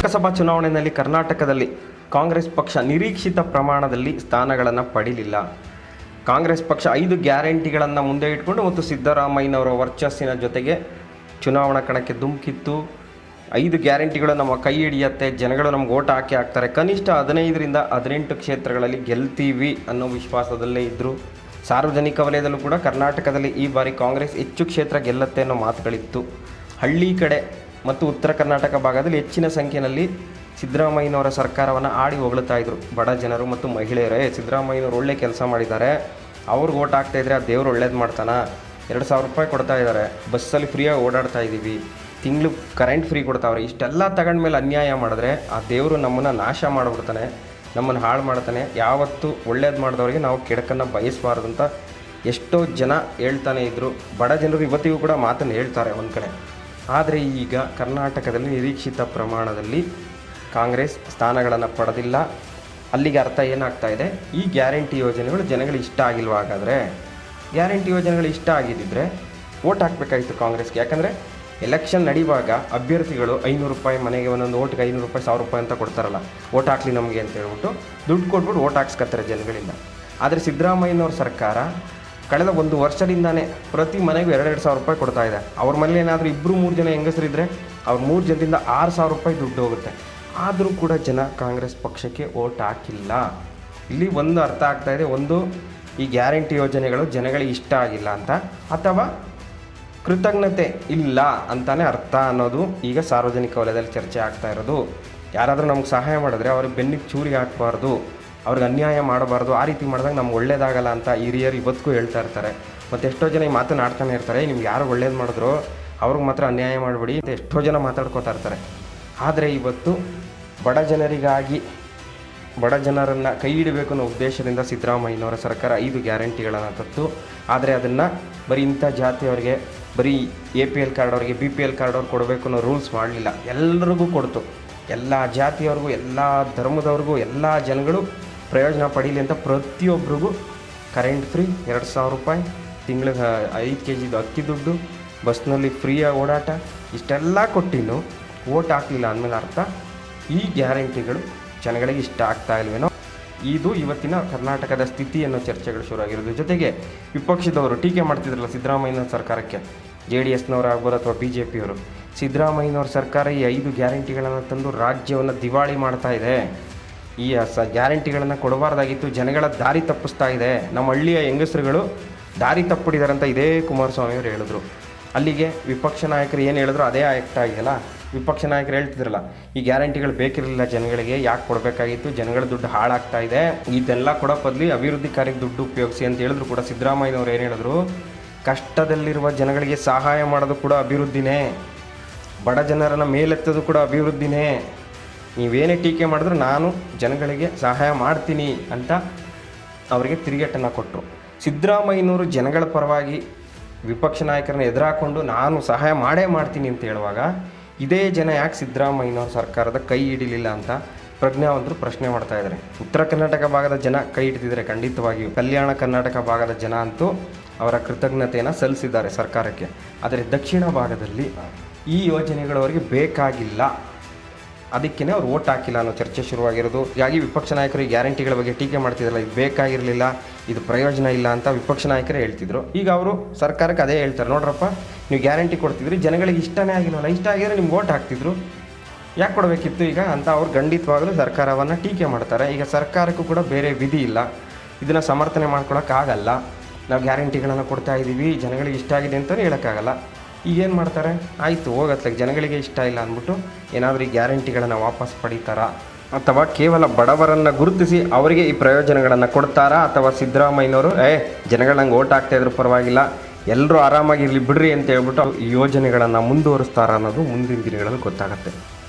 ಲೋಕಸಭಾ ಚುನಾವಣೆಯಲ್ಲಿ ಕರ್ನಾಟಕದಲ್ಲಿ ಕಾಂಗ್ರೆಸ್ ಪಕ್ಷ ನಿರೀಕ್ಷಿತ ಪ್ರಮಾಣದಲ್ಲಿ ಸ್ಥಾನಗಳನ್ನು ಪಡೀಲಿಲ್ಲ. ಕಾಂಗ್ರೆಸ್ ಪಕ್ಷ ಐದು ಗ್ಯಾರಂಟಿಗಳನ್ನು ಮುಂದೆ ಇಟ್ಕೊಂಡು ಮತ್ತು ಸಿದ್ದರಾಮಯ್ಯನವರ ವರ್ಚಸ್ಸಿನ ಜೊತೆಗೆ ಚುನಾವಣಾ ಕಣಕ್ಕೆ ಧುಮುಕಿತ್ತು. ಐದು ಗ್ಯಾರಂಟಿಗಳು ನಮ್ಮ ಕೈ ಹಿಡಿಯತ್ತೆ, ಜನಗಳು ನಮ್ಗೆ ಓಟ್ ಹಾಕಿ ಹಾಕ್ತಾರೆ. ಕನಿಷ್ಠ ಹದಿನೈದರಿಂದ ಹದಿನೆಂಟು ಕ್ಷೇತ್ರಗಳಲ್ಲಿ ಗೆಲ್ತೀವಿ ಅನ್ನೋ ವಿಶ್ವಾಸದಲ್ಲೇ ಇದ್ದರು ಸಾರ್ವಜನಿಕ ವಲಯದಲ್ಲೂ ಕೂಡ ಕರ್ನಾಟಕದಲ್ಲಿ ಈ ಬಾರಿ ಕಾಂಗ್ರೆಸ್ ಹೆಚ್ಚು ಕ್ಷೇತ್ರ ಗೆಲ್ಲತ್ತೆ ಅನ್ನೋ ಮಾತುಗಳಿತ್ತು. ಹಳ್ಳಿ ಕಡೆ ಮತ್ತು ಉತ್ತರ ಕರ್ನಾಟಕ ಭಾಗದಲ್ಲಿ ಹೆಚ್ಚಿನ ಸಂಖ್ಯೆಯಲ್ಲಿ ಸಿದ್ದರಾಮಯ್ಯನವರ ಸರ್ಕಾರವನ್ನು ಆಡಿ ಹೊಗಳುತ್ತಾ ಇದ್ರು. ಬಡ ಜನರು ಮತ್ತು ಮಹಿಳೆಯರೇ, ಸಿದ್ದರಾಮಯ್ಯನವರು ಒಳ್ಳೆ ಕೆಲಸ ಮಾಡಿದ್ದಾರೆ. ಅವ್ರಿಗೆ ಓಟ್ ಇದ್ದರೆ ಆ ದೇವರು ಒಳ್ಳೇದು ಮಾಡ್ತಾನೆ? ಎರಡು ಸಾವಿರ ರೂಪಾಯಿ ಕೊಡ್ತಾ ಇದ್ದಾರೆ ಬಸ್ಸಲ್ಲಿ ಫ್ರೀಯಾಗಿ ಓಡಾಡ್ತಾ ಇದ್ದೀವಿ ತಿಂಗಳು ಕರೆಂಟ್ ಫ್ರೀ ಕೊಡ್ತಾವ್ರೆ. ಇಷ್ಟೆಲ್ಲ ತಗೊಂಡ್ಮೇಲೆ ಅನ್ಯಾಯ ಮಾಡಿದ್ರೆ ಆ ದೇವರು ನಮ್ಮನ್ನು ನಾಶ ಮಾಡಿಬಿಡ್ತಾನೆ. ನಮ್ಮನ್ನು ಹಾಳು ಮಾಡ್ತಾನೆ. ಯಾವತ್ತೂ ಒಳ್ಳೇದು ಮಾಡಿದವ್ರಿಗೆ ನಾವು ಕೆಡಕನ್ನು ಬಯಸಬಾರ್ದು ಅಂತ ಎಷ್ಟೋ ಜನ ಹೇಳ್ತಾನೆ ಇದ್ದರು ಬಡ ಜನರು ಇವತ್ತಿಗೂ ಕೂಡ ಮಾತನ್ನು ಹೇಳ್ತಾರೆ ಒಂದು ಕಡೆ. ಆದರೆ ಈಗ ಕರ್ನಾಟಕದಲ್ಲಿ ನಿರೀಕ್ಷಿತ ಪ್ರಮಾಣದಲ್ಲಿ ಕಾಂಗ್ರೆಸ್ ಸ್ಥಾನಗಳನ್ನು ಪಡೆದಿಲ್ಲ. ಅಲ್ಲಿಗೆ ಅರ್ಥ ಏನಾಗ್ತಾ ಇದೆ? ಈ ಗ್ಯಾರಂಟಿ ಯೋಜನೆಗಳು ಜನಗಳಿಗೆ ಇಷ್ಟ ಆಗಿಲ್ವ? ಹಾಗಾದರೆ ಗ್ಯಾರಂಟಿ ಯೋಜನೆಗಳು ಇಷ್ಟ ಆಗಿದ್ದಿದ್ರೆ ಓಟ್ ಹಾಕಬೇಕಾಗಿತ್ತು ಕಾಂಗ್ರೆಸ್ಗೆ. ಯಾಕಂದರೆ ಎಲೆಕ್ಷನ್ ನಡೆಯುವಾಗ ಅಭ್ಯರ್ಥಿಗಳು ಐನೂರು ರೂಪಾಯಿ, ಮನೆಗೆ ಒಂದೊಂದು ಓಟ್ಗೆ ಐನೂರು ರೂಪಾಯಿ, ಸಾವಿರ ರೂಪಾಯಿ ಅಂತ ಕೊಡ್ತಾರಲ್ಲ ಓಟ್ ಹಾಕ್ಲಿ ನಮಗೆ ಅಂತ ಹೇಳ್ಬಿಟ್ಟು ದುಡ್ಡು ಕೊಟ್ಬಿಟ್ಟು ಓಟ್ ಹಾಕ್ಸ್ಕತ್ತಾರೆ ಜನಗಳಿಂದ. ಆದರೆ ಸಿದ್ದರಾಮಯ್ಯನವ್ರ ಸರ್ಕಾರ ಕಳೆದ ಒಂದು ವರ್ಷದಿಂದಾನೇ ಪ್ರತಿ ಮನೆಗೂ ಎರಡೆರಡು ಸಾವಿರ ರೂಪಾಯಿ ಕೊಡ್ತಾ ಇದೆ. ಅವ್ರ ಮನೇಲಿ ಏನಾದರೂ ಇಬ್ಬರು ಮೂರು ಜನ ಹೆಂಗಸರಿದ್ದರೆ ಅವ್ರ ಮೂರು ಜನದಿಂದ ಆರು ಸಾವಿರ ರೂಪಾಯಿ ದುಡ್ಡು ಹೋಗುತ್ತೆ. ಆದರೂ ಕೂಡ ಜನ ಕಾಂಗ್ರೆಸ್ ಪಕ್ಷಕ್ಕೆ ಓಟ್ ಹಾಕಿಲ್ಲ. ಇಲ್ಲಿ ಒಂದು ಅರ್ಥ ಆಗ್ತಾ ಇದೆ, ಒಂದು ಈ ಗ್ಯಾರಂಟಿ ಯೋಜನೆಗಳು ಜನಗಳಿಗೆ ಇಷ್ಟ ಆಗಿಲ್ಲ ಅಂತ. ಅಥವಾ ಕೃತಜ್ಞತೆ ಇಲ್ಲ ಅಂತಲೇ ಅರ್ಥ ಅನ್ನೋದು ಈಗ ಸಾರ್ವಜನಿಕ ವಲಯದಲ್ಲಿ ಚರ್ಚೆ ಆಗ್ತಾ ಇರೋದು. ಯಾರಾದರೂ ನಮ್ಗೆ ಸಹಾಯ ಮಾಡಿದ್ರೆ ಅವ್ರಿಗೆ ಬೆನ್ನಿಗೆ ಚೂರಿ ಹಾಕಬಾರ್ದು. ಅವ್ರಿಗೆ ಅನ್ಯಾಯ ಮಾಡಬಾರ್ದು, ಆ ರೀತಿ ಮಾಡಿದಾಗ ನಮ್ಗೆ ಒಳ್ಳೇದಾಗಲ್ಲ ಅಂತ ಹಿರಿಯರು ಇವತ್ತಿಗೂ ಹೇಳ್ತಾ ಇರ್ತಾರೆ. ಮತ್ತು ಎಷ್ಟೋ ಜನ ಈ ಮಾತನ್ನು ಆಡ್ತಾನೆ ಇರ್ತಾರೆ, ನಿಮ್ಗೆ ಯಾರು ಒಳ್ಳೇದು ಮಾಡಿದ್ರು ಅವ್ರಿಗೆ ಮಾತ್ರ ಅನ್ಯಾಯ ಮಾಡಬೇಡಿ ಎಷ್ಟೋ ಜನ ಮಾತಾಡ್ಕೋತಾ ಇರ್ತಾರೆ. ಆದರೆ ಇವತ್ತು ಬಡ ಜನರಿಗಾಗಿ ಬಡ ಜನರನ್ನು ಕೈ ಹಿಡಬೇಕು ಅನ್ನೋ ಉದ್ದೇಶದಿಂದ ಸಿದ್ದರಾಮಯ್ಯನವರ ಸರ್ಕಾರ ಐದು ಗ್ಯಾರಂಟಿಗಳನ್ನು ತತ್ತು. ಆದರೆ ಅದನ್ನು ಬರೀ ಇಂಥ ಜಾತಿಯವರಿಗೆ ಬರೀ ಎ ಪಿ ಎಲ್ ಕಾರ್ಡ್ ಅವ್ರಿಗೆ, ಬಿ ಪಿ ಎಲ್ ಕಾರ್ಡ್ ಅವ್ರಿಗೆ ಕೊಡಬೇಕು ಅನ್ನೋ ರೂಲ್ಸ್ ಮಾಡಲಿಲ್ಲ. ಎಲ್ಲರಿಗೂ ಕೊಡ್ತು. ಎಲ್ಲ ಜಾತಿಯವ್ರಿಗೂ, ಎಲ್ಲ ಧರ್ಮದವ್ರಿಗೂ, ಎಲ್ಲ ಜನಗಳು ಪ್ರಯೋಜನ ಪಡೀಲಿ ಅಂತ ಪ್ರತಿಯೊಬ್ಬರಿಗೂ ಕರೆಂಟ್ ಫ್ರೀ ಎರಡು ಸಾವಿರ ರೂಪಾಯಿ. ತಿಂಗಳಿಗೆ ಐದು ಕೆ ಜಿದು ಅಕ್ಕಿ ದುಡ್ಡು, ಬಸ್ನಲ್ಲಿ ಫ್ರೀಯಾಗಿ ಓಡಾಟ, ಇಷ್ಟೆಲ್ಲ ಕೊಟ್ಟಿನ್ನು ಓಟ್ ಹಾಕಲಿಲ್ಲ ಅಂದಮೇಲೆ ಅರ್ಥ. ಈ ಗ್ಯಾರಂಟಿಗಳು ಜನಗಳಿಗೆ ಇಷ್ಟ ಆಗ್ತಾ ಇಲ್ವೇನೋ? ಇದು ಇವತ್ತಿನ ಕರ್ನಾಟಕದ ಸ್ಥಿತಿ ಅನ್ನೋ ಚರ್ಚೆಗಳು ಶುರುವಾಗಿರೋದು. ಜೊತೆಗೆ ವಿಪಕ್ಷದವರು ಟೀಕೆ ಮಾಡ್ತಿದ್ರಲ್ಲ ಸಿದ್ದರಾಮಯ್ಯನ ಸರ್ಕಾರಕ್ಕೆ? ಜೆ ಡಿ ಎಸ್ನವರು ಆಗ್ಬೋದು ಅಥವಾ ಬಿ ಜೆ ಪಿಯವರು? ಸಿದ್ದರಾಮಯ್ಯನವ್ರ ಸರ್ಕಾರ ಈ ಐದು ಗ್ಯಾರಂಟಿಗಳನ್ನು ತಂದು ರಾಜ್ಯವನ್ನು ದಿವಾಳಿ ಮಾಡ್ತಾ ಇದೆ. ಈ ಸ ಗ್ಯಾರಂಟಿಗಳನ್ನು ಕೊಡಬಾರ್ದಾಗಿತ್ತು. ಜನಗಳ ದಾರಿ ತಪ್ಪಿಸ್ತಾ ಇದೆ. ನಮ್ಮ ಹಳ್ಳಿಯ ಹೆಂಗಸರುಗಳು ದಾರಿ ತಪ್ಪಿಡಿದ್ದಾರೆ ಅಂತ ಇದೇ ಕುಮಾರಸ್ವಾಮಿ ಅವರು ಹೇಳಿದ್ರು. ಅಲ್ಲಿಗೆ ವಿಪಕ್ಷ ನಾಯಕರು ಏನು ಹೇಳಿದ್ರು ಅದೇ ಆಕ್ಟ್ ಆಗಿದೆಯಲ್ಲ ವಿಪಕ್ಷ ನಾಯಕರು ಹೇಳ್ತಿದ್ರಲ್ಲ, ಈ ಗ್ಯಾರಂಟಿಗಳು ಬೇಕಿರಲಿಲ್ಲ ಜನಗಳಿಗೆ, ಯಾಕೆ ಕೊಡಬೇಕಾಗಿತ್ತು? ಜನಗಳ ದುಡ್ಡು ಹಾಳಾಗ್ತಾ ಇದೆ. ಇದೆಲ್ಲ ಕೊಡೋ ಬದಲಿ ಅಭಿವೃದ್ಧಿ ಕಾರ್ಯಕ್ಕೆ ದುಡ್ಡು ಉಪಯೋಗಿಸಿ ಅಂತ ಹೇಳಿದ್ರು ಕೂಡ ಸಿದ್ದರಾಮಯ್ಯನವ್ರು ಏನು ಹೇಳಿದ್ರು? ಕಷ್ಟದಲ್ಲಿರುವ ಜನಗಳಿಗೆ ಸಹಾಯ ಮಾಡೋದು ಕೂಡ ಅಭಿವೃದ್ಧಿನೇ. ಬಡ ಜನರನ್ನು ಮೇಲೆತ್ತೋದು ಕೂಡ ಅಭಿವೃದ್ಧಿನೇ. ನೀವೇನೇ ಟೀಕೆ ಮಾಡಿದ್ರು ನಾನು ಜನಗಳಿಗೆ ಸಹಾಯ ಮಾಡ್ತೀನಿ ಅಂತ ಅವರಿಗೆ ತಿರುಗೇಟನ್ನು ಕೊಟ್ಟರು. ಸಿದ್ದರಾಮಯ್ಯನವರು ಜನಗಳ ಪರವಾಗಿ ವಿಪಕ್ಷ ನಾಯಕರನ್ನ ಎದುರಾಕೊಂಡು ನಾನು ಸಹಾಯ ಮಾಡೇ ಮಾಡ್ತೀನಿ ಅಂತ ಹೇಳುವಾಗ ಇದೇ ಜನ ಯಾಕೆ ಸಿದ್ದರಾಮಯ್ಯನವ್ರ ಸರ್ಕಾರದ ಕೈ ಹಿಡಿಲಿಲ್ಲ ಅಂತ ಪ್ರಜ್ಞಾವಂತರು ಪ್ರಶ್ನೆ ಮಾಡ್ತಾ ಇದ್ದಾರೆ. ಉತ್ತರ ಕರ್ನಾಟಕ ಭಾಗದ ಜನ ಕೈ ಹಿಡಿದಿದ್ದಾರೆ ಖಂಡಿತವಾಗಿಯೂ. ಕಲ್ಯಾಣ ಕರ್ನಾಟಕ ಭಾಗದ ಜನ ಅಂತೂ ಅವರ ಕೃತಜ್ಞತೆಯನ್ನು ಸಲ್ಲಿಸಿದ್ದಾರೆ ಸರ್ಕಾರಕ್ಕೆ. ಆದರೆ ದಕ್ಷಿಣ ಭಾಗದಲ್ಲಿ ಈ ಯೋಜನೆಗಳವರಿಗೆ ಬೇಕಾಗಿಲ್ಲ. ಅದಕ್ಕೇ ಅವ್ರು ಓಟ್ ಹಾಕಿಲ್ಲ ಅನ್ನೋ ಚರ್ಚೆ ಶುರುವಾಗಿರೋದು. ಹೀಗಾಗಿ ವಿಪಕ್ಷ ನಾಯಕರು ಗ್ಯಾರಂಟಿಗಳ ಬಗ್ಗೆ ಟೀಕೆ ಮಾಡ್ತಿದ್ರಲ್ಲ, ಇದು ಬೇಕಾಗಿರಲಿಲ್ಲ, ಇದು ಪ್ರಯೋಜನ ಇಲ್ಲ ಅಂತ ವಿಪಕ್ಷ ನಾಯಕರೇ ಹೇಳ್ತಿದ್ರು. ಈಗ ಅವರು ಸರ್ಕಾರಕ್ಕೆ ಅದೇ ಹೇಳ್ತಾರೆ, ನೋಡ್ರಪ್ಪ, ನೀವು ಗ್ಯಾರಂಟಿ ಕೊಡ್ತಿದ್ರಿ, ಜನಗಳಿಗೆ ಇಷ್ಟನೇ ಆಗಿಲ್ಲವಲ್ಲ ಇಷ್ಟ ಆಗಿದ್ರೆ ನಿಮ್ಗೆ ಓಟ್ ಹಾಕ್ತಿದ್ರು. ಯಾಕೆ ಕೊಡಬೇಕಿತ್ತು ಈಗ ಅಂತ ಅವ್ರು ಖಂಡಿತವಾಗಲೂ ಸರ್ಕಾರವನ್ನು ಟೀಕೆ ಮಾಡ್ತಾರೆ. ಈಗ ಸರ್ಕಾರಕ್ಕೂ ಕೂಡ ಬೇರೆ ವಿಧಿ ಇಲ್ಲ. ಇದನ್ನು ಸಮರ್ಥನೆ ಮಾಡ್ಕೊಳಕ್ಕಾಗಲ್ಲ. ನಾವು ಗ್ಯಾರಂಟಿಗಳನ್ನು ಕೊಡ್ತಾ ಇದ್ದೀವಿ ಜನಗಳಿಗೆ ಇಷ್ಟ ಆಗಿದೆ ಅಂತಲೂ ಹೇಳೋಕ್ಕಾಗಲ್ಲ. ಈಗೇನು ಮಾಡ್ತಾರೆ? ಆಯಿತು ಹೋಗತ್ಲೆ ಜನಗಳಿಗೆ ಇಷ್ಟ ಇಲ್ಲ ಅಂದ್ಬಿಟ್ಟು ಏನಾದರೂ ಈ ಗ್ಯಾರಂಟಿಗಳನ್ನು ವಾಪಸ್ ಪಡೀತಾರಾ? ಅಥವಾ ಕೇವಲ ಬಡವರನ್ನು ಗುರುತಿಸಿ ಅವರಿಗೆ ಈ ಪ್ರಯೋಜನಗಳನ್ನು ಕೊಡ್ತಾರಾ? ಅಥವಾ ಸಿದ್ದರಾಮಯ್ಯನವರು, ಏ ಜನಗಳಂಗೆ ಓಟ್ ಹಾಕ್ತಾ ಇದ್ರು ಪರವಾಗಿಲ್ಲ. ಎಲ್ಲರೂ ಆರಾಮಾಗಿರಲಿ ಬಿಡ್ರಿ ಅಂತ ಹೇಳ್ಬಿಟ್ಟು ಈ ಯೋಜನೆಗಳನ್ನು ಮುಂದುವರಿಸ್ತಾರ ಅನ್ನೋದು ಮುಂದಿನ ದಿನಗಳಲ್ಲಿ ಗೊತ್ತಾಗುತ್ತೆ.